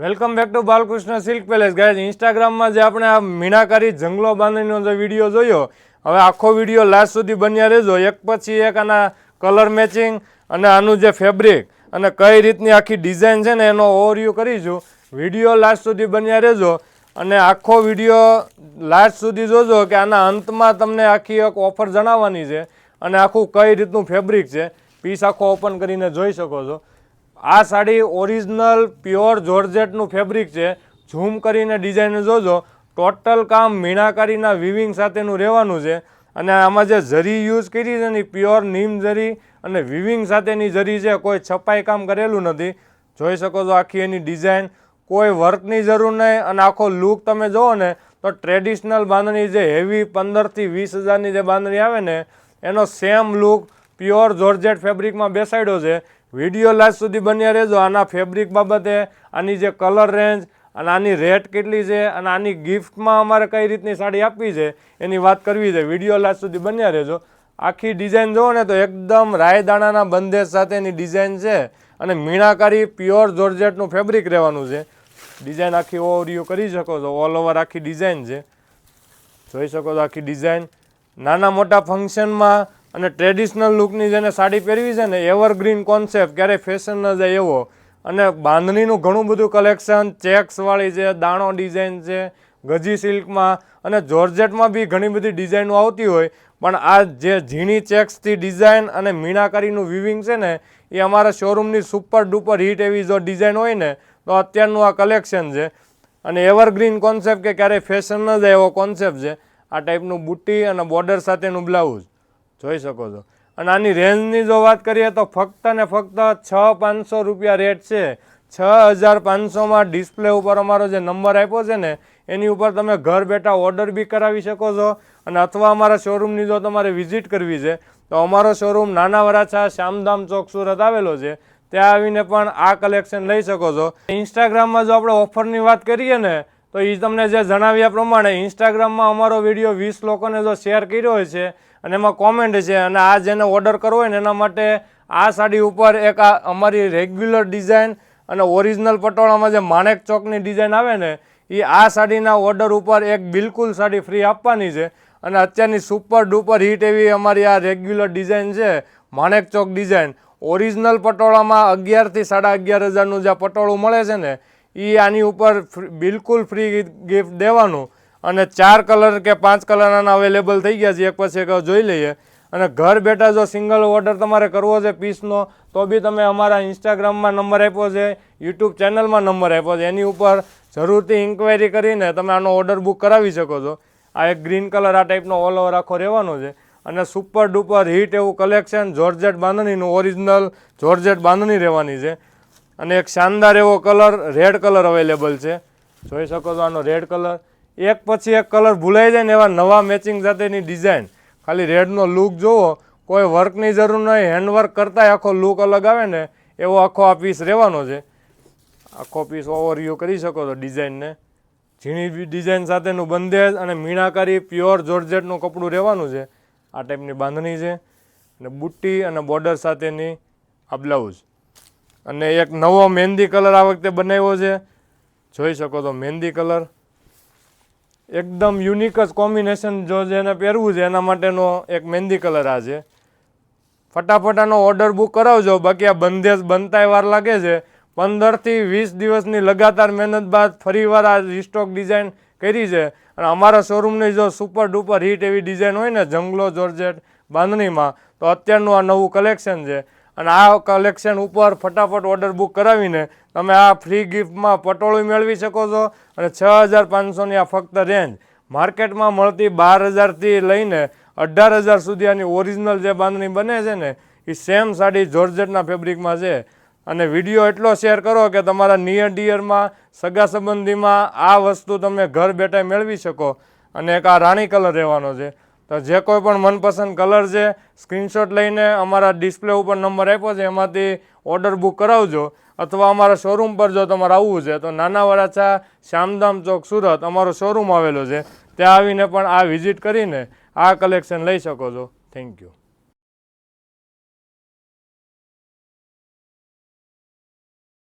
Welcome back to Balkrishna silk palace. Guy ઇન્સ્ટાગ્રામમાં જે આપણે આ મીણાકારી જંગલો બાંધણીનો જે વીડિયો જોયો, હવે આખો વીડિયો લાસ્ટ સુધી બન્યા રહેજો. એક પછી એક આના કલર મેચિંગ અને આનું જે ફેબ્રિક અને કઈ રીતની આખી ડિઝાઇન છે ને એનો ઓવરવ્યૂ કરીશું. વીડિયો લાસ્ટ સુધી બન્યા રહેજો અને આખો વીડિયો લાસ્ટ સુધી જોજો કે આના અંતમાં તમને આખી એક ઓફર જણાવવાની છે અને આખું કઈ રીતનું ફેબ્રિક છે પીસ આખો ઓપન કરીને જોઈ શકો છો. આ સાડી ઓરિજિનલ પ્યોર જોર્જેટનું ફેબ્રિક છે. ઝૂમ કરીને ડિઝાઇન જોજો. ટોટલ કામ મીણાકારીના વિવિંગ સાથેનું રહેવાનું છે. અને આમાં જે જરી યુઝ કરી છે ને પ્યોર નીમ જરી અને વિવિંગ સાથેની જરી છે, કોઈ છપાઈ કામ કરેલું નથી. જોઈ શકો છો આખી એની ડિઝાઇન. કોઈ વર્કની જરૂર નહીં અને આખો લુક તમે જુઓ ને, તો ટ્રેડિશનલ બાંધણી જે હેવી પંદરથી વીસ હજારની જે બાંધણી આવે ને, એનો સેમ લુક પ્યોર જોર્જેટ ફેબ્રિકમાં બેસાડ્યો છે. વીડિયો લાસ્ટ સુધી બન્યા રહેજો. આના ફેબ્રિક બાબતે, આની જે કલર રેન્જ અને આની રેટ કેટલી છે અને આની ગિફ્ટમાં અમારે કઈ રીતની સાડી આપવી છે એની વાત કરવી છે. વીડિયો લાસ્ટ સુધી બન્યા રહેજો. આખી ડિઝાઇન જુઓ ને તો એકદમ રાયદાણાના બંધેજ સાથેની ડિઝાઇન છે અને મીણાકારી પ્યોર જોર્જેટનું ફેબ્રિક રહેવાનું છે. ડિઝાઇન આખી ઓવરવ્યૂ કરી શકો છો. ઓલ ઓવર આખી ડિઝાઇન છે. જોઈ શકો છો આખી ડિઝાઇન. નાના મોટા ફંક્શનમાં અને ટ્રેડિશનલ લુકની જેને સાડી પહેરવી છે ને એવરગ્રીન કોન્સેપ્ટ ક્યારેય ફેશન ન જાય એવો. અને બાંધણીનું ઘણું બધું કલેક્શન ચેક્સવાળી છે, દાણો ડિઝાઇન છે, ગજી સિલ્કમાં અને જોર્જેટમાં બી ઘણી બધી ડિઝાઇનો આવતી હોય. પણ આ જે ઝીણી ચેક્સથી ડિઝાઇન અને મીણાકારીનું વિવિંગ છે ને, એ અમારા શોરૂમની સુપર ડુપર હિટ એવી જો ડિઝાઇન હોય ને, તો અત્યારનું આ કલેક્શન છે. અને એવરગ્રીન કોન્સેપ્ટ કે ક્યારેય ફેશન ન જાય એવો કોન્સેપ્ટ છે. આ ટાઈપનું બુટ્ટી અને બોર્ડર સાથેનું બ્લાઉઝ જોઈ શકો છો. અને આની રેન્જની જો વાત કરીએ તો ફક્ત ને ફક્ત છ પાંચસો રૂપિયા રેટ છે. છ હજાર પાંચસોમાં ડિસ્પ્લે ઉપર અમારો જે નંબર આપ્યો છે ને, એની ઉપર તમે ઘર બેઠા ઓર્ડર બી કરાવી શકો છો. અને અથવા અમારા શોરૂમની જો તમારે વિઝિટ કરવી છે, તો અમારો શોરૂમ નાના વરાછા શ્યામધામ ચોક સુરત આવેલો છે. ત્યાં આવીને પણ આ કલેક્શન લઈ શકો છો. ઇન્સ્ટાગ્રામમાં જો આપણે ઓફરની વાત કરીએ ને તો એ તમને જે જણાવ્યા પ્રમાણે ઇન્સ્ટાગ્રામમાં અમારો વીડિયો વીસ લોકોને જો શેર કર્યો હોય છે અને એમાં કોમેન્ટ છે અને આ જેને ઓર્ડર કરવો હોય ને એના માટે આ સાડી ઉપર એક આ અમારી રેગ્યુલર ડિઝાઇન અને ઓરિજિનલ પટોળામાં જે માણેક ચોકની ડિઝાઇન આવે ને એ આ સાડીના ઓર્ડર ઉપર એક બિલકુલ સાડી ફ્રી આપવાની છે. અને અત્યારની સુપર ડુપર હિટ એવી અમારી આ રેગ્યુલર ડિઝાઇન છે, માણેક ચોક ડિઝાઇન ઓરિજિનલ પટોળામાં અગિયારથી સાડા અગિયાર હજારનું જે પટોળું મળે છે ને એ આની ઉપર બિલકુલ ફ્રી ગિફ્ટ દેવાનું. અને ચાર કલર કે પાંચ કલર આના અવેલેબલ થઈ ગયા છે. એક પછી એક જોઈ લઈએ. અને ઘર બેઠા જો સિંગલ ઓર્ડર તમારે કરવો છે પીસનો, તો બી તમે અમારા ઇન્સ્ટાગ્રામમાં નંબર આપ્યો છે, યુટ્યુબ ચેનલમાં નંબર આપ્યો છે. એની ઉપર જરૂરથી ઇન્ક્વાયરી કરીને તમે આનો ઓર્ડર બુક કરાવી શકો છો. આ એક ગ્રીન કલર આ ટાઈપનો ઓલ ઓવર આખો રહેવાનો છે. અને સુપર ડુપર હિટ એવું કલેક્શન જોર્જેટ બાંધણીનું ઓરિજિનલ જોર્જેટ બાંધણી રહેવાની છે. અને એક શાનદાર એવો કલર રેડ કલર અવેલેબલ છે. જોઈ શકો છો આનો રેડ કલર. એક પછી એક કલર ભૂલાઈ જાય ને એવા નવા મેચિંગ સાથેની ડિઝાઇન ખાલી રેડનો લુક જુઓ કોઈ વર્કની જરૂર નહીં હેન્ડવર્ક કરતાંય આખો લુક અલગ આવે ને, એવો આખો આ પીસ રહેવાનો છે. આખો પીસ ઓવરવ્યૂ કરી શકો છો ડિઝાઇનને ઝીણી ડિઝાઇન સાથેનું બંધેજ અને મીણાકારી પ્યોર જોર્જેટનું કપડું રહેવાનું છે. આ ટાઈપની બાંધણી છે. અને બુટ્ટી અને બોર્ડર સાથેની આ બ્લાઉઝ અને એક નવો મહેંદી કલર આ વખતે બનાવ્યો છે. જોઈ શકો તો મહેંદી કલર એકદમ યુનિક જ કોમ્બિનેશન જો જેને પહેરવું છે એના માટેનો એક મહેંદી કલર આ છે. ફટાફટ આનો ઓર્ડર બુક કરાવજો. બાકી આ બંધેજ બનતાય વાર લાગે છે. પંદરથી વીસ દિવસની લગાતાર મહેનત બાદ ફરીવાર આ રિસ્ટોક ડિઝાઇન કરી છે. અને અમારા શોરૂમની જો સુપર ડુપર હિટ એવી ડિઝાઇન હોય ને, જંગલો, જોર્જેટ, બાંધણીમાં, તો અત્યારનું આ નવું કલેક્શન છે. અને આ કલેક્શન ઉપર ફટાફટ ઓર્ડર બુક કરાવીને તમે આ ફ્રી ગિફ્ટમાં પટોળું મેળવી શકો છો અને છ હજાર પાંચસોની આ ફક્ત રેન્જ માર્કેટમાં મળતી બાર હજારથી લઈને અઢાર હજાર સુધી આની ઓરિજિનલ જે બાંધણી બને છે ને, એ સેમ સાડી જોર્જેટના ફેબ્રિકમાં છે. અને વીડિયો એટલો શેર કરો કે તમારા નિયર ડિયરમાં સગા સંબંધીમાં આ વસ્તુ તમે ઘર બેઠા મેળવી શકો. અને એક આ રાણી કલર રહેવાનો છે. તો જે કોઈ પણ મનપસંદ કલર છે, સ્ક્રીનશોટ લઈને અમારા ડિસ્પ્લે ઉપર નંબર આપ્યો છે, એમાંથી ઓર્ડર બુક કરાવજો. અથવા અમારા શોરૂમ પર જો તમારે આવવું છે, તો નાના વરાછા શ્યામધામ ચોક, સુરત, અમારો શોરૂમ આવેલો છે. ત્યાં આવીને પણ આ વિઝિટ કરીને આ કલેક્શન લઈ શકો છો. Thank you